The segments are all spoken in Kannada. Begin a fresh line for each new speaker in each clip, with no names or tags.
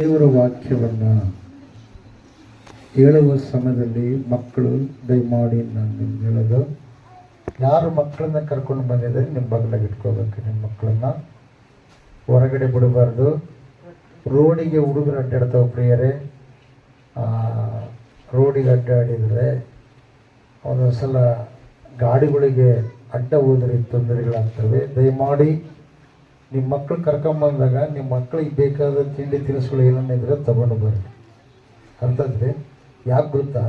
ದೇವರ ವಾಕ್ಯವನ್ನು ಹೇಳುವ ಸಮಯದಲ್ಲಿ ಮಕ್ಕಳು ದಯಮಾಡಿ ನಾನು ಹೇಳೋದು, ಯಾರು ಮಕ್ಕಳನ್ನ ಕರ್ಕೊಂಡು ಬಂದಿದ್ದಾರೆ ನಿಮ್ಮ ಬಗ್ಲಾಗ ಇಟ್ಕೋಬೇಕು ನಿಮ್ಮ ಮಕ್ಕಳನ್ನ. ಹೊರಗಡೆ ಬಿಡಬಾರ್ದು. ರೋಡಿಗೆ ಹುಡುಗರು ಅಡ್ಡಾಡ್ತಾವೆ ಪ್ರಿಯರೇ. ರೋಡಿಗೆ ಅಡ್ಡಾಡಿದರೆ ಒಂದೊಂದು ಸಲ ಗಾಡಿಗಳಿಗೆ ಅಡ್ಡ ಹೋದರೆ ತೊಂದರೆಗಳಾಗ್ತವೆ. ದಯಮಾಡಿ ನಿಮ್ಮ ಮಕ್ಕಳು ಕರ್ಕೊಂಬಂದಾಗ ನಿಮ್ಮ ಮಕ್ಕಳಿಗೆ ಬೇಕಾದ ತಿಂಡಿ ತಿನಿಸುಗಳು ಏನನ್ನಿದ್ರೆ ತಗೊಂಡು ಬರ್ರಿ. ಅಂತಂದ್ರೆ ಯಾಕೆ ಗೊತ್ತಾ?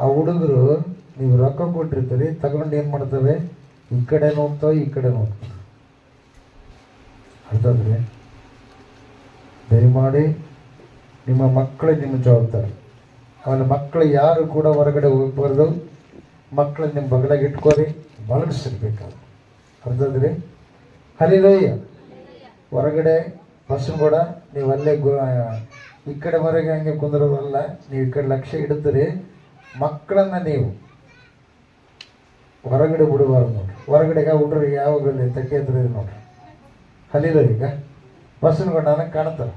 ಆ ಹುಡುಗರು ನೀವು ರೊಕ್ಕ ಕೊಟ್ಟಿರ್ತೀರಿ, ತಗೊಂಡು ಏನು ಮಾಡ್ತವೆ? ಈ ಕಡೆ ನೋಡ್ತಾವೆ, ಈ ಕಡೆ ನೋಡ್ತವೆ. ಅಂತಂದರೆ ದಯಮಾಡಿ ನಿಮ್ಮ ಮಕ್ಕಳೇ ನಿಮ್ಮ ಜವಾಬ್ದಾರಿ. ಆಮೇಲೆ ಮಕ್ಕಳು ಯಾರು ಕೂಡ ಹೊರಗಡೆ ಹೋಗ್ಬಾರ್ದು. ಮಕ್ಕಳನ್ನ ನಿಮ್ಮ ಬಗಲಾಗಿ ಇಟ್ಕೋರಿ ಬಳಗಿಸಿರ್ಬೇಕಾದ್ರೆ ಅರ್ಥಾದ್ರಿ ಹಲಿಲೋಯ್ಯ ಹೊರಗಡೆ ಬಸ್ ಕೂಡ ನೀವು ಅಲ್ಲೇ ಗು- ಈ ಕಡೆ ಹೊರಗೆ ಹಂಗೆ ಕುಂದಿರೋದಲ್ಲ, ನೀವು ಈ ಕಡೆ ಲಕ್ಷ್ಯ ಇಡಿದ್ರಿ ಮಕ್ಕಳನ್ನ ನೀವು ಹೊರಗಡೆ ಬಿಡಬಾರ್ದು ನೋಡ್ರಿ. ಹೊರಗಡೆಗೆ ಹುಡ್ರಿ ಯಾವಾಗಲೇ ತಕ್ಕೆ ನೋಡ್ರಿ. ಹಲಿಲೋ ಈಗ ಬಸ್ಸನ್ನು ಕೂಡ ನನಗೆ ಕಾಣ್ತಾರೆ.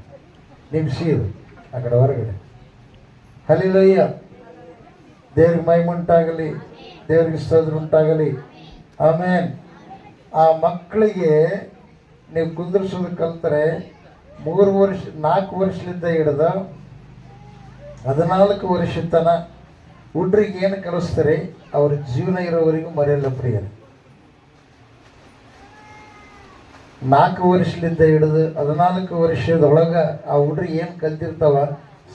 ನಿಮ್ಮ ಸೀರು ಆ ಕಡೆ ಹೊರಗಡೆ. ಹಲಿಲಯ್ಯ ದೇವ್ರಿಗೆ ಮೈಮುಂಟಾಗಲಿ, ದೇವ್ರಿಗೆ ಸ್ತೋತ್ರ ಉಂಟಾಗಲಿ. ಆಮೇಲೆ ಆ ಮಕ್ಕಳಿಗೆ ನೀವು ಕುಂದಿರ್ಸೋದು ಕಲ್ತರೆ ಮೂರು ವರ್ಷ, ನಾಲ್ಕು ವರ್ಷದಿಂದ ಹಿಡ್ದ ಹದಿನಾಲ್ಕು ವರ್ಷ ತನ ಹುಡ್ರಿಗೆ ಏನು ಕಲಿಸ್ತಾರೆ? ಅವ್ರ ಜೀವನ ಇರೋವರೆಗೂ ಮರೆಯಲ್ಲ ಪ್ರಿಯರು. ನಾಲ್ಕು ವರ್ಷದಿಂದ ಹಿಡಿದು ಹದಿನಾಲ್ಕು ವರ್ಷದೊಳಗೆ ಆ ಹುಡ್ರಿಗೆ ಏನು ಕಲ್ತಿರ್ತಾವ?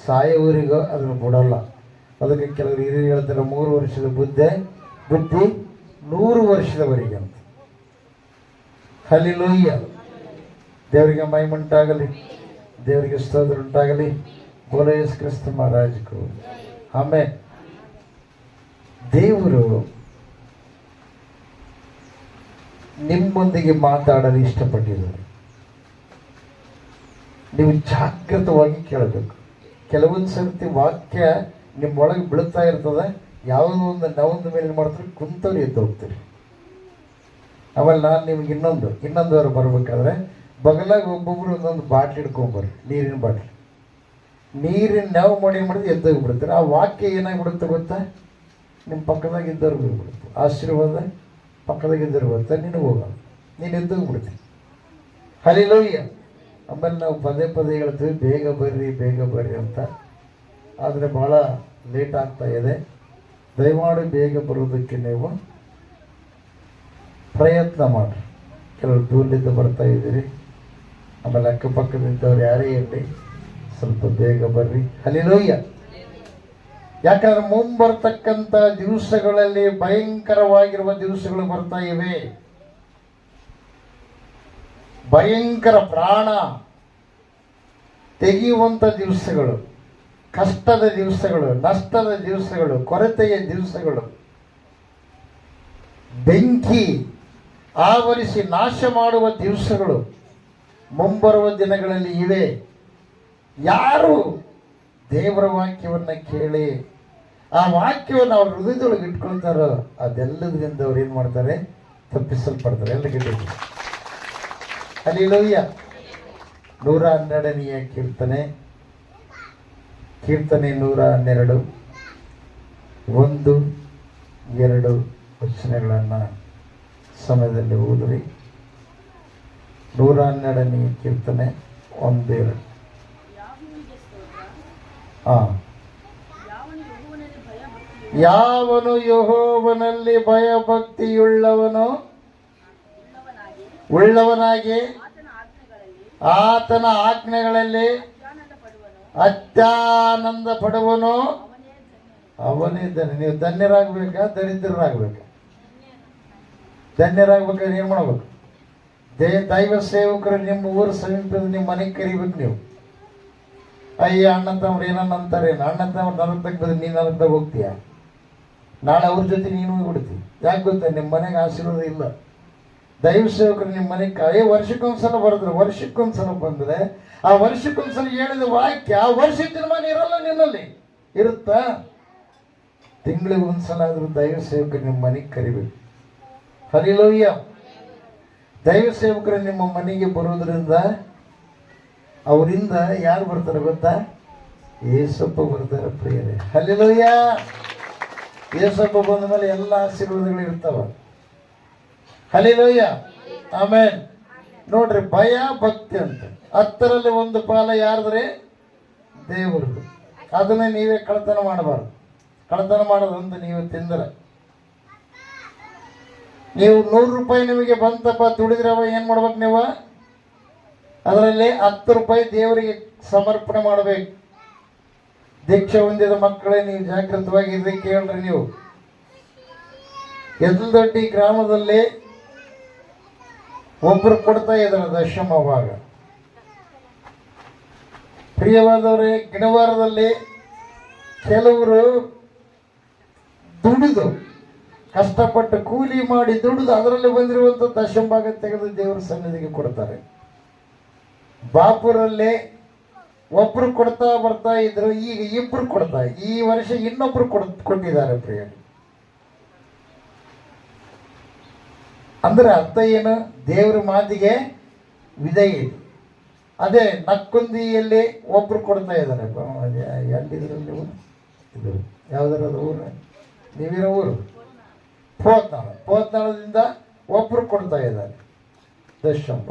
ಸಾಯೋವರೆಗೂ ಅದನ್ನು ಬಿಡೋಲ್ಲ. ಅದಕ್ಕೆ ಕೆಲವರು ಹಿರಿಯರು ಹೇಳ್ತಾರೆ, ಮೂರು ವರ್ಷದ ಬುದ್ಧಿ ಬುದ್ಧಿ ನೂರು ವರ್ಷದವರೆಗೆ ಹಲಿಲೂಯ್ಯ ದೇವರಿಗೆ ಮೈಮುಂಟಾಗಲಿ ದೇವರಿಗೆ ಸ್ತೋತ್ರ ಉಂಟಾಗಲಿ. ಬೋಲಯಸ್ ಕ್ರಿಸ್ತ ಮಹಾರಾಜಕು ಆಮೇಲೆ ದೇವರು ನಿಮ್ಮೊಂದಿಗೆ ಮಾತಾಡಲು ಇಷ್ಟಪಟ್ಟಿದ್ದಾರೆ. ನೀವು ಜಾಗೃತವಾಗಿ ಕೇಳಬೇಕು. ಕೆಲವೊಂದು ಸರ್ತಿ ವಾಕ್ಯ ನಿಮ್ಮೊಳಗೆ ಬೀಳ್ತಾ ಇರ್ತದೆ. ಯಾವುದೋ ಒಂದು ನಾವೊಂದು ಮೇಲೆ ಮಾಡ್ತಾರೆ ಕುಂತವ್ರು ಎದ್ದು ಹೋಗ್ತೀರಿ. ಆಮೇಲೆ ನಾನು ನಿಮ್ಗೆ ಇನ್ನೊಂದು ಇನ್ನೊಂದು ಅವ್ರು ಬರ್ಬೇಕಾದ್ರೆ ಬಗಲಾಗ ಒಬ್ಬೊಬ್ರು ಒಂದೊಂದು ಬಾಟ್ಲಿ ಇಟ್ಕೊಂಬರ್ರಿ ನೀರಿನ ಬಾಟ್ಲಿ. ನೀರಿನ ನಾವು ಮಾಡಿ ಮಾಡಿದ್ರೆ ಎದ್ದೋಗಿ ಬಿಡ್ತಾರೆ ಆ ವಾಕ್ಯ ಏನಾಗ್ಬಿಡುತ್ತೆ ಗೊತ್ತಾ? ನಿಮ್ಮ ಪಕ್ಕದಾಗ ಇದ್ದವ್ರು ಹೋಗ್ಬಿಡುತ್ತೆ ಆಶೀರ್ವಾದ ಪಕ್ಕದಾಗ ಇದ್ದವ್ರು ಬರ್ತಾರೆ, ನೀನು ಹೋಗಲ್ಲ ನೀನು ಎದ್ದೋಗಿ ಬಿಡ್ತೀನಿ ಹಲಿಲೋಯ್ಯ ಆಮೇಲೆ ನಾವು ಪದೇ ಪದೇ ಹೇಳ್ತೀವಿ, ಬೇಗ ಬರ್ರಿ ಬೇಗ ಬರ್ರಿ ಅಂತ. ಆದರೆ ಭಾಳ ಲೇಟ್ ಆಗ್ತಾ ಇದೆ. ದಯಮಾಡಿ ಬೇಗ ಬರೋದಕ್ಕೆ ನೀವು ಪ್ರಯತ್ನ ಮಾಡಿರಿ. ಕೆಲವರು ದೂರದಿಂದ ಬರ್ತಾ ಇದ್ದೀರಿ. ಆಮೇಲೆ ಅಕ್ಕಪಕ್ಕದಿದ್ದವ್ರು ಯಾರೇ ಇರಲಿ, ಸ್ವಲ್ಪ ಬೇಗ ಬರ್ರಿ. ಹಲಿಲೋಯ್ಯ ಯಾಕಂದ್ರೆ ಮುಂಬರ್ತಕ್ಕಂಥ ದಿವಸಗಳಲ್ಲಿ ಭಯಂಕರವಾಗಿರುವ ದಿವಸಗಳು ಬರ್ತಾ ಇವೆ. ಭಯಂಕರ ಪ್ರಾಣ ತೆಗೆಯುವಂಥ ದಿವಸಗಳು, ಕಷ್ಟದ ದಿವಸಗಳು, ನಷ್ಟದ ದಿವಸಗಳು, ಕೊರತೆಯ ದಿವಸಗಳು, ಬೆಂಕಿ ಆವರಿಸಿ ನಾಶ ಮಾಡುವ ದಿವಸಗಳು ಮುಂಬರುವ ದಿನಗಳಲ್ಲಿ ಇವೆ. ಯಾರು ದೇವರ ವಾಕ್ಯವನ್ನು ಕೇಳಿ ಆ ವಾಕ್ಯವನ್ನು ಅವ್ರ ಹೃದಯದೊಳಗೆ ಇಟ್ಕೊಳ್ತಾರೋ ಅದೆಲ್ಲದರಿಂದ ಅವ್ರು ಏನು ಮಾಡ್ತಾರೆ? ತಪ್ಪಿಸಲ್ಪಡ್ತಾರೆ. ಎಲ್ಲ ಅಲ್ಲಿ ಲೋಯ್ಯ ನೂರ ಹನ್ನೆರಡನೆಯ ಕೀರ್ತನೆ. ಕೀರ್ತನೆ ನೂರ ಹನ್ನೆರಡು. ಒಂದು, ಎರಡು ವಚನಗಳನ್ನು ಸಮಯದಲ್ಲಿ ಓದ್ರಿ ನೂರ ಹನ್ನೆರಡನೇ ಕೀರ್ತನೆ ಒಂದು ಹಾ ಹಾಂ. ಯಾವನು ಯಹೋವನಲ್ಲಿ ಭಯಭಕ್ತಿಯುಳ್ಳವನು? ಉಳ್ಳವನಾಗಿ? ಆತನ ಆಜ್ಞೆಗಳಲ್ಲಿ ಅತ್ಯಾನಂದ ಪಡುವನು ಅವನೇ ಧನ್ಯ. ನೀವು ಧನ್ಯರಾಗಬೇಕಾ? ದರಿದ್ರರಾಗಬೇಕಾ? ಧನ್ಯರಾಗ್ಬೇಕಾದ್ರೆ ಏನು ಮಾಡ್ಬೇಕು? ದೇ ದೈವ ಸೇವಕರು ನಿಮ್ಮ ಊರ ಸಮೀಪದ ನಿಮ್ಮ ಮನೆಗೆ ಕರಿಬೇಕು ನೀವು. ಅಯ್ಯ, ಅಣ್ಣ ತಮ್ಮ ಏನನ್ನ ಅಂತಾರೆ? ಅಣ್ಣ ತಮ್ಮರು ನರಕದಾಗ ಬಂದ್ರೆ ನೀನು ನರಕದಾಗ ಹೋಗ್ತೀಯ? ನಾಳೆ ಅವ್ರ ಜೊತೆ ನೀನು ಹೋಗ್ಬಿಡ್ತಿ ಯಾಕೆ ಗೊತ್ತಾ? ನಿಮ್ಮ ಮನೆಗೆ ಆಶೀರ್ವಾದ ಇಲ್ಲ. ದೈವ ಸೇವಕರು ನಿಮ್ಮ ಮನೆಗೆ ಅಯ್ಯ ವರ್ಷಕ್ಕೊಂದ್ಸಲ ಬರೆದ್ರು. ವರ್ಷಕ್ಕೊಂದ್ಸಲ ಬಂದ್ರೆ ಆ ವರ್ಷಕ್ಕೊಂದ್ಸಲ ಹೇಳಿದ ವಾಕ್ಯ, ಆ ವರ್ಷ ತೀರ್ಮಾನ ಇರಲ್ಲ ನಿನ್ನಲ್ಲಿ. ಇರುತ್ತಾ? ತಿಂಗಳಿಗೆ ಒಂದ್ಸಲ ಆದರೂ ದೈವ ಸೇವಕರು ನಿಮ್ಮ ಮನೆಗೆ ಕರಿಬೇಕು. ಹರಿಲೋಯ್ಯ ದೈವ ಸೇವಕರು ನಿಮ್ಮ ಮನೆಗೆ ಬರೋದ್ರಿಂದ ಅವರಿಂದ ಯಾರು ಬರ್ತಾರೆ ಗೊತ್ತಾ? ಏಸಪ್ಪ ಬರ್ತಾರೆ ಪ್ರಿಯರೇ. ಹಲಿಲೋಯ್ಯ ಏಸಪ್ಪ ಬಂದ ಮೇಲೆ ಎಲ್ಲ ಆಶೀರ್ವಾದಗಳು ಇರ್ತಾವ. ಹಲಿಲೋಯ್ಯ ಆಮೇಲೆ ನೋಡ್ರಿ, ಭಯ ಭಕ್ತಿ ಅಂತ. ಹತ್ತರಲ್ಲಿ ಒಂದು ಪಾಲ ಯಾರ್ದ್ರೆ? ದೇವ್ರದ್ದು. ಅದನ್ನ ನೀವೇ ಕಳ್ತನ ಮಾಡಬಾರ್ದು. ಕಳ್ತನ ಮಾಡೋದಂತ ನೀವು ತಿಂದ್ರೆ. ನೀವು ನೂರು ರೂಪಾಯಿ ನಿಮಗೆ ಬಂತಪ್ಪ ದುಡಿದ್ರವ ಏನು ಮಾಡ್ಬೇಕು ನೀವು? ಅದರಲ್ಲಿ ಹತ್ತು ರೂಪಾಯಿ ದೇವರಿಗೆ ಸಮರ್ಪಣೆ ಮಾಡಬೇಕು. ದೀಕ್ಷೆ ಹೊಂದಿದ ಮಕ್ಕಳೇ ನೀವು ಜಾಗೃತವಾಗಿ ಇರ್ರಿ ಕೇಳ್ರಿ ನೀವು. ಎದಲ್ದೊಡ್ಡಿ ಗ್ರಾಮದಲ್ಲಿ ಒಬ್ಬರು ಕೊಡ್ತಾ ಇದ್ದಾರೆ ದಶಮ ಭಾಗ. ಪ್ರಿಯವಾದವರೇ ಗಿಣವಾರದಲ್ಲಿ ಕೆಲವರು ದುಡಿದು ಕಷ್ಟಪಟ್ಟು ಕೂಲಿ ಮಾಡಿ ದುಡಿದು ಅದರಲ್ಲಿ ಬಂದಿರುವಂಥ ದಶಂಭಾಗ ತೆಗೆದು ದೇವರ ಸನ್ನಿಧಿಗೆ ಕೊಡ್ತಾರೆ. ಬಾಪುರಲ್ಲಿ ಒಬ್ರು ಕೊಡ್ತಾ ಬರ್ತಾ ಇದ್ರು, ಈಗ ಇಬ್ರು ಕೊಡ್ತಾ, ಈ ವರ್ಷ ಇನ್ನೊಬ್ರು ಕೊಡ್, ಕೊಟ್ಟಿದ್ದಾರೆ ಪ್ರಿಯ ಅಂದ್ರೆ ಅರ್ಥ ಏನು? ದೇವ್ರ ಮಾತಿಗೆ ವಿಧೇಯ ಇದೆ. ಅದೇ ನಕ್ಕುಂದಿಯಲ್ಲಿ ಒಬ್ರು ಕೊಡ್ತಾ ಇದ್ದಾರೆ. ಎಲ್ಲಿದ್ರು ನೀವು ಇದು ಯಾವ್ದಾರ ಊರು. ನೀವಿರೋ ಊರು. ಪೋತ್ನಾಳ. ಪೋತ್ನಾಳದಿಂದ ಒಬ್ರು ಕೊಡ್ತಾ ಇದ್ದಾರೆ. ದಶಂಬ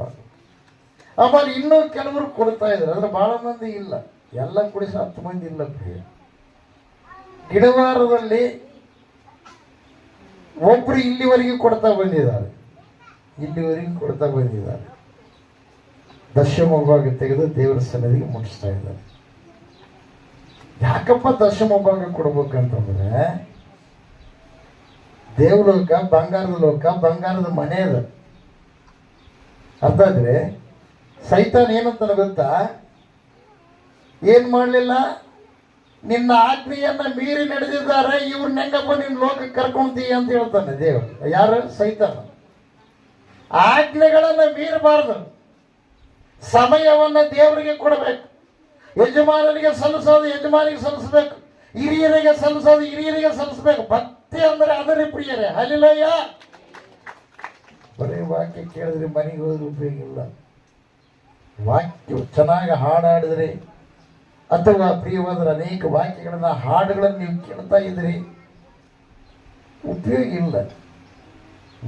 ಆಮೇಲೆ ಇನ್ನೂ ಕೆಲವರು ಕೊಡ್ತಾ ಇದ್ದಾರೆ. ಅಂದ್ರೆ ಭಾಳ ಮಂದಿ ಇಲ್ಲ. ಎಲ್ಲ ಕುಡಿಸಿ ಹತ್ತು ಮಂದಿ ಇಲ್ಲ ಪ್ರಿಯ ಗಿಡವಾರದಲ್ಲಿ ಒಬ್ರು ಇಲ್ಲಿವರೆಗೆ ಕೊಡ್ತಾ ಬಂದಿದ್ದಾರೆ. ಇಲ್ಲಿವರೆಗೆ ಕೊಡ್ತಾ ಬಂದಿದ್ದಾರೆ. ದಶಮ ತೆಗೆದು ದೇವರ ಸನ್ನಿಧಿಗೆ ಮುಟ್ಟಿಸ್ತಾ ಇದ್ದಾರೆ. ಯಾಕಪ್ಪ ದಶಮ ಕೊಡ್ಬೇಕಂತಂದ್ರೆ ದೇವಲೋಕ ಬಂಗಾರದ ಲೋಕ, ಬಂಗಾರದ ಮನೆ ಅದು. ಅರ್ಥ ಆದ್ರೆ, ಸೈತಾನ್ ಏನಂತ ಗೊತ್ತಾ? ಏನು ಮಾಡಲಿಲ್ಲ? ನಿನ್ನ ಆಜ್ಞೆಯನ್ನು ಮೀರಿ ನಡೆದಿದ್ದಾರೆ ಇವ್ರನ್ನ ಹೆಂಗಪ್ಪ ನಿನ್ನ ಲೋಕಕ್ಕೆ ಕರ್ಕೊಂತೀಯ ಅಂತ ಹೇಳ್ತಾನೆ ದೇವರು. ಯಾರು? ಸೈತಾನ. ಆಜ್ಞೆಗಳನ್ನು ಮೀರಬಾರ್ದು. ಸಮಯವನ್ನ ದೇವರಿಗೆ ಕೊಡಬೇಕು. ಯಜಮಾನನಿಗೆ ಸಲ್ಲಿಸೋದು ಯಜಮಾನಿಗೆ ಸಲ್ಲಿಸಬೇಕು. ಹಿರಿಯರಿಗೆ ಸಲ್ಲಿಸೋದು ಹಿರಿಯರಿಗೆ ಸಲ್ಲಿಸಬೇಕು. ಭಕ್ತಿ ಅಂದ್ರೆ ಅದರಿ ಪ್ರಿಯರೇ. ಹಲಿಲಯ್ಯ ಬರೀ ವಾಕ್ಯ ಕೇಳಿದ್ರೆ ಮನೆಗೆ ಹೋದ್ರೆ ಉಪಯೋಗ ಇಲ್ಲ. ವಾಕ್ಯ ಚೆನ್ನಾಗಿ ಹಾಡಾಡಿದ್ರೆ ಅಥವಾ ಪ್ರಿಯವಾದ್ರೆ ಅನೇಕ ವಾಕ್ಯಗಳನ್ನ ಹಾಡುಗಳನ್ನು ನೀವು ಕೇಳ್ತಾ ಇದ್ರಿ ಉಪಯೋಗ ಇಲ್ಲ.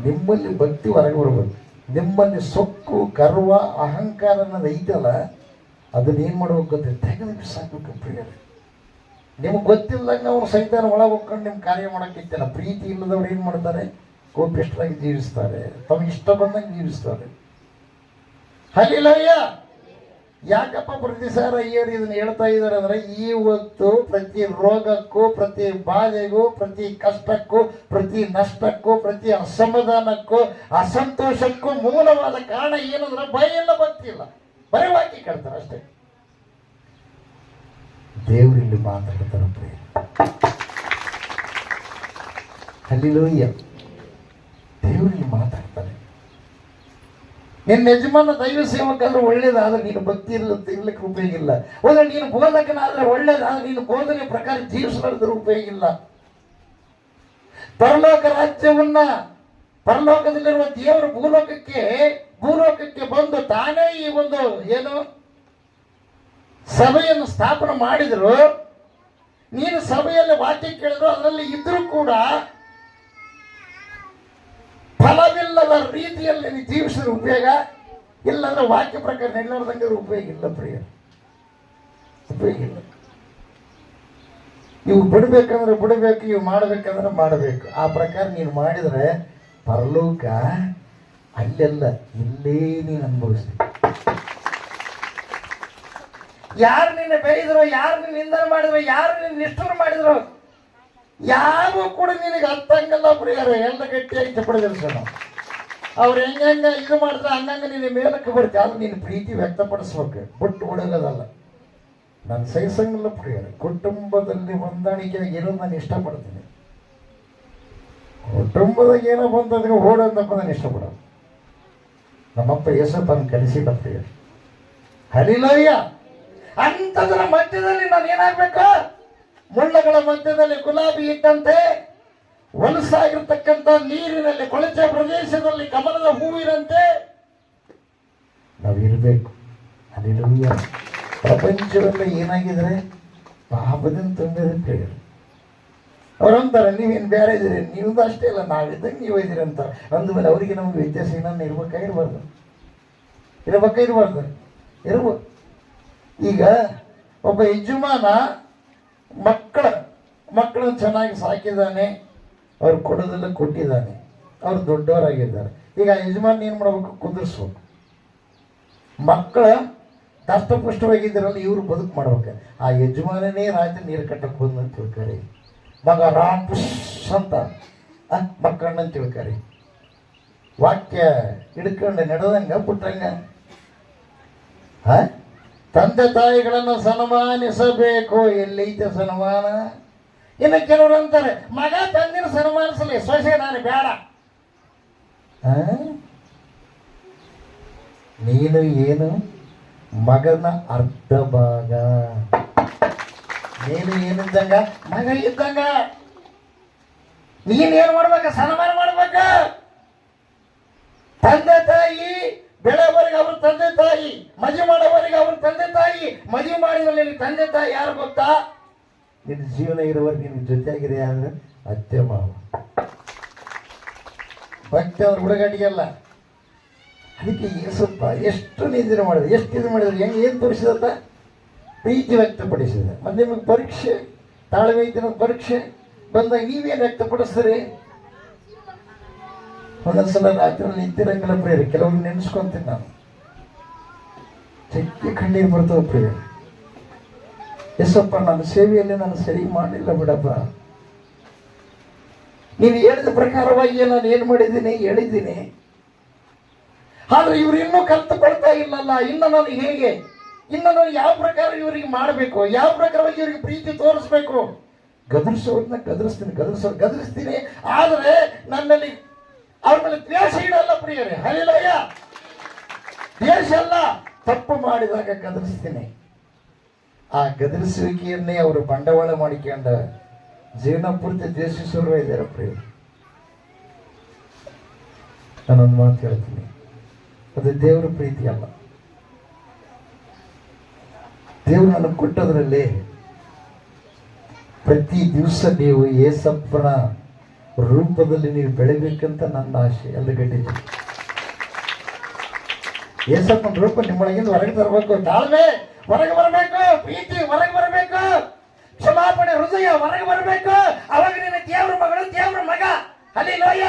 ನಿಮ್ಮಲ್ಲಿ ಭಕ್ತಿ ಹೊರಗೆ ಬರಬೇಕು. ನಿಮ್ಮಲ್ಲಿ ಸೊಕ್ಕು ಗರ್ವ ಅಹಂಕಾರ ಅನ್ನೋದು ಐತಲ್ಲ ಅದನ್ನ ಏನು ಮಾಡ್ಬೇಕು ಅಂತ ತೆಗೆದು ಬಿಸಾಕ್ಬೇಕು ಪ್ರಿಯರೇ. ನಿಮ್ಗೆ ಗೊತ್ತಿಲ್ಲದಂಗೆ ಅವ್ರು ಸೈತಾನ ಒಳಗೆ ಹೋಗ್ಕೊಂಡು ನಿಮ್ಮ ಕಾರ್ಯ ಮಾಡೋಕ್ಕಿತ್ತಲ್ಲ ಪ್ರೀತಿ ಇಲ್ಲದವ್ರು ಏನು ಮಾಡ್ತಾರೆ? ಕೋಪಿಷ್ಟರಾಗಿ ಜೀವಿಸ್ತಾರೆ. ತಮಗೆ ಇಷ್ಟ ಬಂದಂಗೆ ಜೀವಿಸ್ತಾರೆ. ಹಲಿಲಯ್ಯ ಯಾಕಪ್ಪ ಪ್ರತಿ ಸಾರ ಅಯ್ಯರು ಇದನ್ನ ಹೇಳ್ತಾ ಇದ್ದಾರೆ ಅಂದ್ರೆ ಇವತ್ತು ಪ್ರತಿ ರೋಗಕ್ಕೂ, ಪ್ರತಿ ಬಾಧೆಗೂ, ಪ್ರತಿ ಕಷ್ಟಕ್ಕೂ, ಪ್ರತಿ ನಷ್ಟಕ್ಕೂ, ಪ್ರತಿ ಅಸಮಾಧಾನಕ್ಕೂ, ಅಸಂತೋಷಕ್ಕೂ ಮೂಲವಾದ ಕಾರಣ ಏನಂದ್ರೆ ಭಯ ಎಲ್ಲ ಬರ್ತಿಲ್ಲ ಬರವಾಗಿ ಕೇಳ್ತಾರೆ ಅಷ್ಟೇ. ದೇವರಿಲ್ಲಿ ಮಾತಾಡ್ತಾರೆ ಪ್ರಿಯ ಅಲ್ಲಿಲೋಯ್ಯ ದೇವರಲ್ಲಿ ಮಾತಾಡ್ತಾರೆ ನಿನ್ನ ಯಜಮಾನ ದೈವ ಸೇವಕಂದ್ರೆ ಒಳ್ಳೇದಾದ್ರೆ ನೀನು ಭಕ್ತಿ ಇಲ್ಲ ಇರ್ಲಿಕ್ಕೆ ಉಪಯೋಗ ಇಲ್ಲ. ಹೋದ್ರೆ ನೀನು ಬೋಧಕನಾದ್ರೆ ಒಳ್ಳೇದಾದ್ರೆ ನೀನು ಬೋಧನೆ ಪ್ರಕಾರ ಜೀವಿಸಲಾರ್ದ್ರೆ ಉಪಯೋಗ ಇಲ್ಲ. ಪರಲೋಕ ರಾಜ್ಯವನ್ನ, ಪರಲೋಕದಲ್ಲಿರುವ ದೇವರು ಭೂಲೋಕಕ್ಕೆ ಭೂಲೋಕಕ್ಕೆ ಬಂದು ತಾನೇ ಈ ಒಂದು ಏನು? ಸಭೆಯನ್ನು ಸ್ಥಾಪನೆ ಮಾಡಿದರು, ನೀನು ಸಭೆಯಲ್ಲಿ ವಾಕ್ಯ ಕೇಳಿದ್ರು, ಅದರಲ್ಲಿ ಇದ್ರೂ ಕೂಡ ಫಲವಿಲ್ಲದ ರೀತಿಯಲ್ಲಿ ನೀನು ಜೀವಿಸಿದ್ರೆ ಉಪಯೋಗ ಇಲ್ಲಾಂದ್ರೆ ವಾಕ್ಯ ಪ್ರಕಾರ ನಿಲ್ಲದಂಗೆ ಉಪಯೋಗ ಇಲ್ಲ ಪ್ರಿಯ ಉಪಯೋಗ ಇಲ್ಲ. ಇವು ಬಿಡ್ಬೇಕಂದ್ರೆ ಬಿಡಬೇಕು ಇವು ಮಾಡಬೇಕಂದ್ರೆ ಮಾಡಬೇಕು. ಆ ಪ್ರಕಾರ ನೀನು ಮಾಡಿದರೆ ಪರಲೋಕ ಅಲ್ಲೆಲ್ಲ ಇಲ್ಲೇ ನೀನು ಅನುಭವಿಸ್ತೀವಿ ಯಾರು ನಿನ್ನ ಬೆಳೆದ್ರು, ಯಾರು ನಿನ್ನ ನಿಂದನ ಮಾಡಿದ್ರು, ಯಾರು ನಿನ್ನ ನಿಷ್ಠುರ ಮಾಡಿದ್ರು? ಯಾರು ಕೂಡ ನಿನಗೆ ಅರ್ಥಂಗಲ್ಲ ಪ್ರಿಯರ ಎಲ್ಲ ಗಟ್ಟಿಯಾಗಿ ಚಪ್ಪಡಿದ್ರು ಅವ್ರು ಹೆಂಗ ಇದು ಮಾಡಿದ್ರೆ ಹಂಗಂಗ ನಿನ್ನ ಮೇಲಕ್ಕೆ ಬರ್ತೀವಿ ಆದ್ರೆ ನಿನ್ನ ಪ್ರೀತಿ ವ್ಯಕ್ತಪಡಿಸ್ಬೇಕು. ಬಿಟ್ಟು ಹುಡುಗದಲ್ಲ ನನ್ನ ಸೈಸಂಗಿಲ್ಲ ಪ್ರಿಯರು ಕುಟುಂಬದಲ್ಲಿ ಹೊಂದಾಣಿಕೆಯಾಗಿ ಇರೋದು ನಾನು ಇಷ್ಟಪಡ್ತೀನಿ. ಕುಟುಂಬದಾಗ ಏನೋ ಬಂತಂದ್ರೆ ಓಡೋದಪ್ಪ ನಾನು ಇಷ್ಟಪಡೋದು. ನಮ್ಮಪ್ಪ ಯೇಸಪ್ಪನ ಕಲಿಸಿದ ಪ್ರಿಯರು ಹಲಿಲಯ್ಯ ಅಂಥದ್ರ ಮಧ್ಯದಲ್ಲಿ ನಾನು ಏನಾಗ್ಬೇಕು? ಮುಳ್ಳಗಳ ಮಧ್ಯದಲ್ಲಿ ಗುಲಾಬಿ ಇದ್ದಂತೆ ಹೊಲಸಾಗಿರ್ತಕ್ಕಂಥ ನೀರಿನಲ್ಲಿ ಕೊಳಚೆ ಪ್ರದೇಶದಲ್ಲಿ ಕಮಲದ ಹೂವಿನಂತೆ ನಾವಿರಬೇಕು. ಇರಬೇಕು ಅಲ್ಲಿಯ ಪ್ರಪಂಚವೆಲ್ಲ ಏನಾಗಿದ್ರೆ ಪಾಪದಿಂದ ತುಂಬಿದೆ ಅಂತ ಹೇಳಿದ್ರು ಅವರಂತಾರೆ ನೀವೇನು ಬೇರೆ ಇದ್ದೀರಿ? ನೀವು ಅಷ್ಟೇ ಇಲ್ಲ ನಾವಿದ್ದಂಗೆ ನೀವು ಇದ್ದೀರಿ ಅಂತ. ಅಂದಮೇಲೆ ಅವರಿಗೆ ನಮಗೆ ವ್ಯತ್ಯಾಸ ಏನನ್ನ ಇರ್ಬೇಕಾಗಿರ್ಬಾರ್ದು ಇರಬೇಕಾಗಿರ್ಬಾರ್ದು ಇರ್ಬೋದು ಈಗ ಒಬ್ಬ ಯಜಮಾನ ಮಕ್ಕಳ, ಮಕ್ಕಳನ್ನು ಚೆನ್ನಾಗಿ ಸಾಕಿದ್ದಾನೆ, ಅವ್ರು ಕೊಡೋದೆಲ್ಲ ಕೊಟ್ಟಿದ್ದಾನೆ, ಅವ್ರು ದೊಡ್ಡವರಾಗಿದ್ದಾರೆ. ಈಗ ಯಜಮಾನ ಏನು ಮಾಡಬೇಕು? ಕುದುರಿಸ್ಬೇಕು. ಮಕ್ಕಳ ದಷ್ಟಪುಷ್ಟವಾಗಿದ್ದರಲ್ಲಿ ಇವರು ಬದುಕು ಮಾಡ್ಬೇಕು. ಆ ಯಜಮಾನನೇ ರಾತ್ರಿ ನೀರು ಕಟ್ಟಕ್ಕೆ ಬಂದು ಅಂತ ತಿಳ್ಕರಿ ಮಗ ರಾಮ್ ಅಂತ ಮಕ್ಕಳನ್ನ ತಿಳ್ಕರಿ ವಾಕ್ಯ ಹಿಡ್ಕೊಂಡು ನಡೆದಂಗೆ ಪುಟ್ಟಂಗ. ಹ? ತಂದೆ ತಾಯಿಗಳನ್ನು ಸನ್ಮಾನಿಸಬೇಕು ಎಲ್ಲೈತೆ ಸನ್ಮಾನ? ಇನ್ನು ಕೆಲವರು ಅಂತಾರೆ, ಮಗ ತಂದಿನ ಸನ್ಮಾನಿಸಲಿ, ಸೊಸೆ ನಾನು ಬೇಡ? ನೀನು ಏನು? ಮಗನ ಅರ್ಧ ಭಾಗ. ನೀನು ಏನಿದ್ದಂಗ? ಮಗ ಇದ್ದಂಗ. ನೀನೇನು ಮಾಡ್ಬೇಕ? ಸನ್ಮಾನ ಮಾಡ್ಬೇಕ. ತಂದೆ ತಾಯಿ ಬೆಳೆವರೆಗೆ ಅವ್ರ ತಂದೆ ತಾಯಿ ಮಜಿ ಮಾಡೋವರಿಗೆ ಅವ್ರ ಮದುವೆ ಮಾಡಿದ ನಿನ್ನ ತಂದೆ ತಾಯಿ ಯಾರು ಗೊತ್ತಾ? ನಿನ್ನ ಜೀವನ ಇರುವವರೆಗೆ ನಿನ್ನ ಜೊತೆಯಾಗಿದೆ ಅಂದ್ರೆ ಅತ್ತೆ ಮಾವ. ಭಕ್ತಿ ಅವ್ರ ಹುಡುಗಾಟಿಗೆಲ್ಲ ಅದಕ್ಕೆ ಏಸಪ್ಪ ಎಷ್ಟು ನಿದ್ರೆ ಮಾಡಿದ್ರು, ಎಷ್ಟು ಇದು ಮಾಡಿದ್ರು, ಹೆಂಗೆ ಏನು ತೋರಿಸಿದತ್ತ ಪ್ರೀತಿ ವ್ಯಕ್ತಪಡಿಸಿದ. ಮತ್ತೆ ನಿಮಗೆ ಪರೀಕ್ಷೆ ತಾಳ್ಮೆ ಪರೀಕ್ಷೆ ಬಂದಾಗ ನೀವೇನು ವ್ಯಕ್ತಪಡಿಸ್ತೀರಿ ಒಂದೊಂದ್ಸಲ ರಾತ್ರಿ ನಿಂತಿರಂಗಿಲ್ಲ ಪ್ರೇರಿ ಕೆಲವ್ರು ನೆನೆಸ್ಕೊಂತೀನಿ ನಾನು. ಚೆಕ್ಕಿ ಕಣ್ಣೀರು ಬರ್ತಾವ ಪ್ರಿಯ ಎಸ್ಸಪ್ಪ ನನ್ನ ಸೇವೆಯಲ್ಲಿ ನಾನು ಸರಿ ಮಾಡಲಿಲ್ಲ ಬಿಡಪ್ಪ. ನೀನು ಹೇಳಿದ ಪ್ರಕಾರವಾಗಿ ನಾನು ಏನು ಮಾಡಿದ್ದೀನಿ? ಹೇಳಿದ್ದೀನಿ. ಆದ್ರೆ ಇವ್ರು ಇನ್ನೂ ಕಲ್ತುಕೊಳ್ತಾ ಇಲ್ಲಲ್ಲ. ಇನ್ನು ನಾನು ಹೇಗೆ? ಇನ್ನು ನಾನು ಯಾವ ಪ್ರಕಾರ ಇವರಿಗೆ ಮಾಡಬೇಕು? ಯಾವ ಪ್ರಕಾರವಾಗಿ ಇವರಿಗೆ ಪ್ರೀತಿ ತೋರಿಸ್ಬೇಕು? ಗದರಿಸೋದನ್ನ ಗದರಿಸ್ತೀನಿ, ಗದರಿಸೋ ಗದರಿಸ್ತೀನಿ. ಆದರೆ ನನ್ನಲ್ಲಿ ಅವ್ರ ಮೇಲೆ ದ್ವೇಷ ಇಡಲ್ಲ ಪ್ರಿಯರೇ. ಹರಿಲಯ್ಯ ದ್ವೇಷ ಅಲ್ಲ. ತಪ್ಪು ಮಾಡಿದಾಗ ಗದರಿಸ್ತೀನಿ. ಆ ಗದರಿಸುವಿಕೆಯನ್ನೇ ಅವರು ಬಂಡವಾಳ ಮಾಡಿಕೊಂಡ ಜೀವನ ಪೂರ್ತಿ ದ್ವೇಷಿಸೋರು ಇದ್ದಾರೆ ಪ್ರಿಯ. ನಾನೊಂದು ಮಾತು ಹೇಳ್ತೀನಿ. ಅದು ದೇವರ ಪ್ರೀತಿ ಅಲ್ಲ. ದೇವರು ನನಗೆ ಕೊಟ್ಟದ್ರಲ್ಲಿ ಪ್ರತಿ ದಿವಸ ನೀವು ಏಸಪ್ಪನ ರೂಪದಲ್ಲಿ ನೀವು ಬೆಳಿಬೇಕಂತ ನನ್ನ ಆಸೆ. ಎಲ್ಲ ಗಟ್ಟಿದೆ ಏಸಪ್ಪನ ರೂಪ ನಿಮ್ಮೊಳಗಿಂದ ಹೊರಗೆ ತರಬೇಕು. ತಾಳ್ಮೆ ಹೊರಗೆ ಬರಬೇಕು. ಪ್ರೀತಿ, ಹೊರಗೆ ಬರಬೇಕು. ಕ್ಷಮಾಪಣೆ, ಹೃದಯ, ಹೊರಗೆ ಬರಬೇಕು. ಅವಾಗ ನಿನ್ನ ದೇವ್ರ ಮಗಳು, ದೇವ್ರ ಮಗ. ಅಲ್ಲಿ ಲೋಯ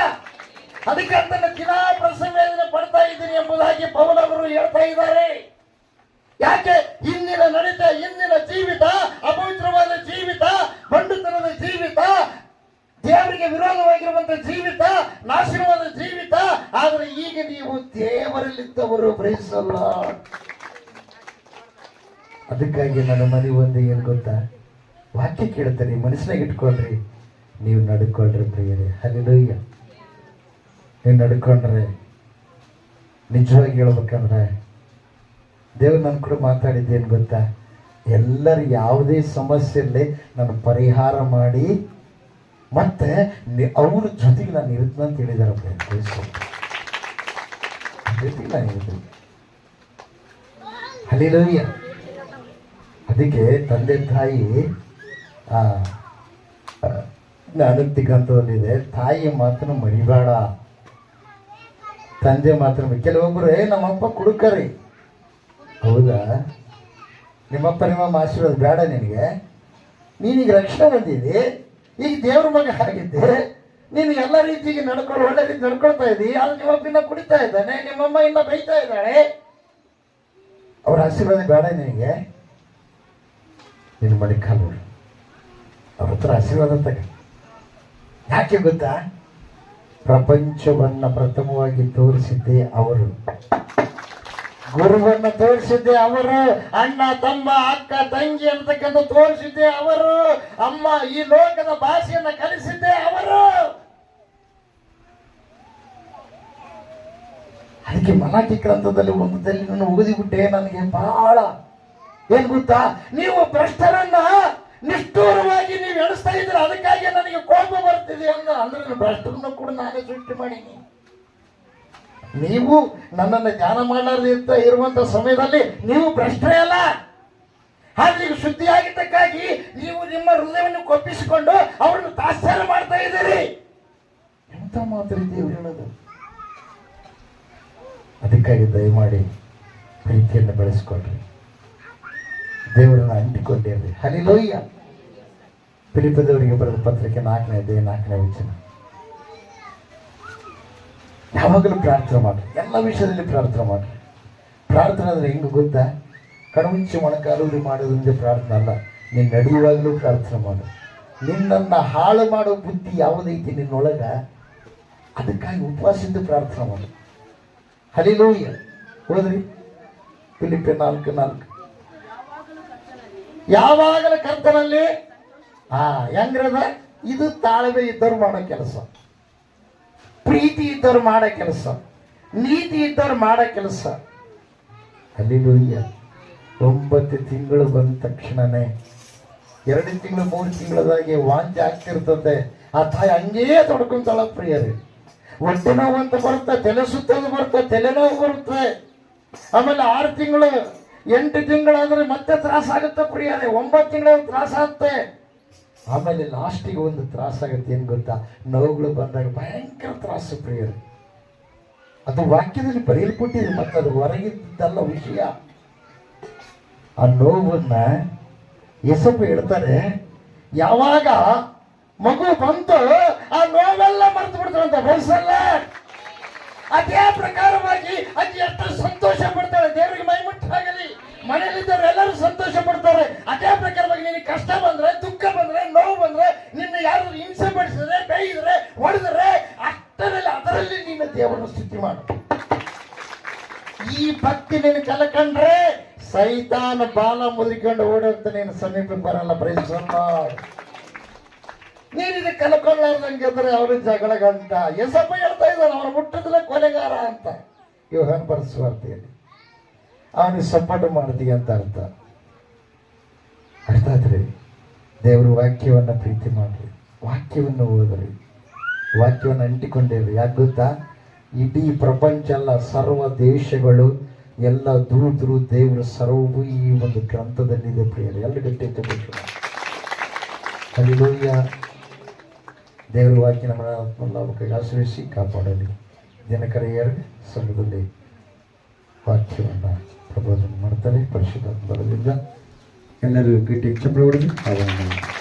ಅದಕ್ಕೆ ಅಂತ ದಿನಾ ಪ್ರಸವೇದನೆ ಪಡ್ತಾ ಇದ್ದೀನಿ ಎಂಬುದಾಗಿ ಪೌಲವರು ಹೇಳ್ತಾ ಇದ್ದಾರೆ. ಯಾಕೆ? ಇಂದಿನ ನಡೀತ ಇಂದಿನ ಜೀವಿತ ಅಪವಿತ್ರವಾದ ಜೀವಿತ ಬಂಡುತನದ ಜೀವಿತ ವಿರೋಧವಾಗಿರುವಂತ ಜೀವಿತ, ನಾಶನವಾದ ಜೀವಿತ, ಆದರೆ ಈಗ ನೀವು ದೇವರಲ್ಲಿದ್ದವರು ಗ್ರಹಿಸಲ್ಲ ಅದಕ್ಕಾಗಿ ನನ್ನ ಮನೆ ಒಂದು ಏನು ಗೊತ್ತಾ? ವಾಕ್ಯ ಕೇಳ್ತಾರೆ ಮನಸ್ಸಿನಾಗ ಇಟ್ಕೊಳ್ರಿ ನೀವು ನಡ್ಕೊಳ್ರಿ ಪ್ರಿಯರೇ ಹಲಿಲಯ್ಯ ನೀವು ನಡ್ಕೊಂಡ್ರೆ ನಿಜವಾಗಿ ಹೇಳ್ಬೇಕಂದ್ರೆ, ದೇವ್ರು ನನ್ನ ಕೂಡ ಮಾತಾಡಿದ್ದೇನು ಗೊತ್ತಾ? ಎಲ್ಲರ ಯಾವುದೇ ಸಮಸ್ಯೆಯಲ್ಲಿ ನಾನು ಪರಿಹಾರ ಮಾಡಿ ಮತ್ತೆ ಅವರು ಜೊತೆಗೆ ನಾನು ಇರುತ್ತೆ ಅಂತ ಹೇಳಿದಾರೆ ಜೊತೆಗೆ ನಾನು ಅದಕ್ಕೆ ತಂದೆ ತಾಯಿ, ಆ ತಿಗಂತದಲ್ಲಿದೆ ತಾಯಿ ಮಾತ್ರ ಮರಿಬೇಡ. ತಂದೆ ಮಾತ್ರ ಕೆಲವೊಬ್ಬರು ಏ, ನಮ್ಮಪ್ಪ ಕುಡುಕರಿ. ಹೌದಾ? ನಿಮ್ಮಪ್ಪ ನಿಮ್ಮಮ್ಮ ಆಶೀರ್ವಾದ ಬೇಡ ನಿನಗೆ. ನೀನೀಗ ರಕ್ಷಣೆ ಬಂದಿದ್ದಿ. ಈಗ ದೇವ್ರ ಮಗ ಆಗಿದ್ದೆ ನೀನು ಎಲ್ಲ ರೀತಿಗೆ ನಡ್ಕೊಂಡು ಒಳ್ಳೆ ರೀತಿ ನಡ್ಕೊಳ್ತಾ ಇದ್ದಿ, ಅಲ್ಲಿ ನಿಮ್ಮಪ್ಪ ಇನ್ನ ಕುಡಿತಾ ಇದ್ದಾನೆ ನಿಮ್ಮಮ್ಮ ಇನ್ನ ಬೈತಾ ಇದ್ದಾಳೆ. ಅವ್ರ ಆಶೀರ್ವಾದ ಬೇಡ ನಿನಗೆ. ನೀನು ಮಡಿ ಕಾಲು ಅವ್ರ ಹತ್ರ ಆಶೀರ್ವಾದ ತಗ. ಯಾಕೆ ಗೊತ್ತಾ? ಪ್ರಪಂಚವನ್ನ ಪ್ರಥಮವಾಗಿ ತೋರಿಸಿದ್ದೆ ಅವರು. ಗುರುವನ್ನ ತೋರಿಸಿದ್ದೆ ಅವರು, ಅಣ್ಣ, ತಮ್ಮ, ಅಕ್ಕ, ತಂಗಿ ಅಂತಕ್ಕಂಥ ತೋರಿಸಿದ್ದೆ ಅವರು, ಅಮ್ಮ, ಈ ಲೋಕದ ಭಾಷೆಯನ್ನು ಕಲಿಸಿದ್ದೆ ಅವರು. ಅದಕ್ಕೆ ಮಲಾಕಿ ಗ್ರಂಥದಲ್ಲಿ ಒಂದದಲ್ಲಿ ನಾನು ಓದಿಬಿಟ್ಟೆ, ನನಗೆ ಬಹಳ, ಏನ್ ಗೊತ್ತಾ? ನೀವು ಭ್ರಷ್ಟರನ್ನ ನಿಷ್ಠೂರವಾಗಿ ನೀವು ಎಣಿಸ್ತಾ ಇದ್ರೆ ಅದಕ್ಕಾಗಿ ನನಗೆ ಕೋಪ ಬರ್ತಿದೆ ಅಂದ್ರೆ ಅಂದ್ರೆ ಭ್ರಷ್ಟರನ್ನ ಕೂಡ ನಾನೇ ಸೃಷ್ಟಿ ಮಾಡೀನಿ. ನೀವು ನನ್ನನ್ನು ಧ್ಯಾನ ಮಾಡಲಾರ್ದು ಅಂತ ಇರುವಂತ ಸಮಯದಲ್ಲಿ ನೀವು ಭ್ರಷ್ಟರೇ ಅಲ್ಲ. ಆದ್ರೆ ಈಗ ಶುದ್ಧಿಯಾಗಿದ್ದಕ್ಕಾಗಿ ನೀವು ನಿಮ್ಮ ಹೃದಯವನ್ನು ಕೊಪ್ಪಿಸಿಕೊಂಡು ಅವರನ್ನು ತಾತ್ಸಾರ ಮಾಡ್ತಾ ಇದ್ದೀರಿ. ಎಂತ ಮಾತ್ರ ದೇವ್ರು ಹೇಳೋದು? ಅದಕ್ಕಾಗಿ ದಯಮಾಡಿ ಪ್ರೀತಿಯನ್ನು ಬೆಳೆಸ್ಕೊಳ್ರಿ ದೇವರನ್ನ ಅಂಟಿಕೊಂಡಿರ್ರಿ. ಹಲಿಲೋಯ್ಯ ಪಿಲಿಪದವರಿಗೆ ಬರೆದ ಪತ್ರಿಕೆ ನಾಲ್ಕನೇ ಅದೇ ನಾಲ್ಕನೇ ವಚನ. ಯಾವಾಗಲೂ ಪ್ರಾರ್ಥನೆ ಮಾಡಿ. ಎಲ್ಲ ವಿಷಯದಲ್ಲಿ ಪ್ರಾರ್ಥನೆ ಮಾಡಿ. ಪ್ರಾರ್ಥನೆ ಅಂದ್ರೆ ಹೆಂಗೆ ಗೊತ್ತಾ? ಕಣ್ಮುಚ್ಚಿ ಮೊಣಕಾಲೂರಿ ಮಾಡೋದ್ರಿಂದ ಪ್ರಾರ್ಥನೆ ಅಲ್ಲ. ನೀನು ನಡೆಯುವಾಗಲೂ ಪ್ರಾರ್ಥನೆ ಮಾಡು. ನಿನ್ನನ್ನು ಹಾಳು ಮಾಡೋ ಬುದ್ಧಿ ಯಾವುದೈತಿ ನಿನ್ನೊಳಗೆ? ಅದಕ್ಕಾಗಿ ಉಪವಾಸದಿಂದ ಪ್ರಾರ್ಥನೆ ಮಾಡು. ಹಲಿಲೋಯ್ಯ ಹೋದ್ರಿ ಫಿಲಿಪೆ ನಾಲ್ಕು ನಾಲ್ಕು. ಯಾವಾಗಲೂ ಕರ್ತನಲ್ಲಿ? ಆ, ಹೆಂಗ್ರದ? ಇದು ತಾಳ್ಮೆ ಇದ್ದರು ಮಾಡೋ ಕೆಲಸ. ಪ್ರೀತಿ ಇದ್ದವ್ರು ಮಾಡೋ ಕೆಲಸ, ನೀತಿ ಇದ್ದವ್ರು ಮಾಡೋ ಕೆಲಸ. ಅಲ್ಲಿಲೂಯ್ಯ ಒಂಬತ್ತು ತಿಂಗಳು ಬಂದ ತಕ್ಷಣನೇ, ಎರಡು ತಿಂಗಳು, ಮೂರು ತಿಂಗಳದಾಗಿ ವಾಂತಿ ಆಗ್ತಿರ್ತದೆ. ಆ ತಾಯಿ ಹಂಗೇ ತೊಡ್ಕೊಂತಾಳ ಪ್ರಿಯರೇ. ಹೊಟ್ಟೆ ನೋವು ಅಂತ ಬರುತ್ತೆ, ತಲೆ ಸುತ್ತೋದು ಬರುತ್ತೆ ತಲೆನೋವು ಬರುತ್ತೆ. ಆಮೇಲೆ ಆರು ತಿಂಗಳು, ಎಂಟು ತಿಂಗಳಾದ್ರೆ ಮತ್ತೆ ತ್ರಾಸ ಆಗುತ್ತೆ ಪ್ರಿಯರೇ. ಒಂಬತ್ತು ತಿಂಗಳು ತ್ರಾಸ ಆಗುತ್ತೆ. ಆಮೇಲೆ ಲಾಸ್ಟಿಗೆ ಒಂದು ತ್ರಾಸ ಆಗುತ್ತೆ, ಏನು ಗೊತ್ತಾ? ನೋವುಗಳು ಬಂದಾಗ ಭಯಂಕರ ತ್ರಾಸು, ಪ್ರಿಯರು. ಅದು ವಾಕ್ಯದಲ್ಲಿ ಬರೆಯಲ್ಪಟ್ಟಿದೆ, ಮತ್ತು ಅದು ಹೊರಗಿದ್ದಲ್ಲ ವಿಷಯ. ಆ ನೋವನ್ನ ಎಸಪ್ಪು ಹೇಳ್ತಾರೆ, ಯಾವಾಗ ಮಗು ಬಂತು, ಆ ನೋವೆಲ್ಲ ಮರೆತು ಬಿಡ್ತಾರಂತ ಬಯಸಲ್ಲ ಅದೇ ಪ್ರಕಾರವಾಗಿ ಅದು ಎಷ್ಟು ಸಂತೋಷ ಪಡ್ತಾಳೆ, ದೇವರಿಗೆ ಮೈಮುಟ್ಟಾಗಲಿ. ಮನೆಯಲ್ಲಿದ್ದವರು ಎಲ್ಲರೂ ಸಂತೋಷ ಪಡ್ತಾರೆ. ಅದೇ ಪ್ರಕಾರವಾಗಿ ನಿನಗೆ ಕಷ್ಟ ಬಂದ್ರೆ, ದುಃಖ ಬಂದ್ರೆ, ನೋವು ಬಂದ್ರೆ, ನಿನ್ನ ಯಾರು ಹಿಂಸೆ ಪಡಿಸಿದ್ರೆ, ಬೇಯಿದ್ರೆ, ಹೊಡೆದ್ರೆ, ಅಷ್ಟರಲ್ಲಿ ಅದರಲ್ಲಿ ನಿನ್ನ ದೇವರನ್ನು ಸ್ತುತಿ ಮಾಡು. ಈ ಭಕ್ತಿ ನೀನು ಕಲಕಂಡ್ರೆ ಸೈತಾನ ಬಾಲ ಮುರಿಕೊಂಡು ಓಡೋಂತ ನೀನು ಸಮೀಪ ಬರಲ್ಲ ಪ್ರಯತ್ನ ನೀನಿದ ಕಲ್ಕೊಳ್ಳಾರ್ದಂಗೆ ಅವರು ಜಗಳ ಗಂಟ ಎಸಪ್ಪ ಹೇಳ್ತಾ ಇದ್ದಾನೆ, ಅವ್ರ ಮುಟ್ಟದ್ರೆ ಕೊಲೆಗಾರ ಅಂತ. ಯೋಹನ್ ಬರ್ಸುವಾರ್ತೆಯಲ್ಲಿ ಅವನಿಗೆ ಸಪೋರ್ಟ್ ಮಾಡ್ತೀಯ ಅಂತ ಅರ್ಥ. ಅರ್ಥ ಆದ್ರಿ ದೇವರು ವಾಕ್ಯವನ್ನು ಪ್ರೀತಿ ಮಾಡ್ರಿ. ವಾಕ್ಯವನ್ನು ಓದ್ರಿ. ವಾಕ್ಯವನ್ನು ಅಂಟಿಕೊಂಡಿರ್ರಿ ಯಾಕೆ ಗೊತ್ತಾ? ಇಡೀ ಪ್ರಪಂಚ ಎಲ್ಲ ಸರ್ವ ದೇಶಗಳು ಎಲ್ಲ ದೂತರು ದೇವರ ಸರ್ವವು ಈ ಒಂದು ಗ್ರಂಥದಲ್ಲಿದೆ ಪ್ರಿಯರು. ಎಲ್ಲ ಗಟ್ಟಿ ತಗೋಬೇಕು ಅಲ್ಲಿಯ ದೇವರ ವಾಕ್ಯ ನಮ್ಮ ಆಶ್ರಯಿಸಿ ಕಾಪಾಡಲಿ. ದಿನಕರೆಯರು ಸಂಘದಲ್ಲಿ ವಾಕ್ಯವನ್ನು ಪ್ರಬೋಧನೆ ಮಾಡ್ತಾರೆ ಪರಿಶುದ್ಧ ಬಲದಿಂದ ಎಲ್ಲರೂ ಗಟ್ಟಿ ಚಪ್ಪಳ ಹೊಡೆದು ಮಾಡಿ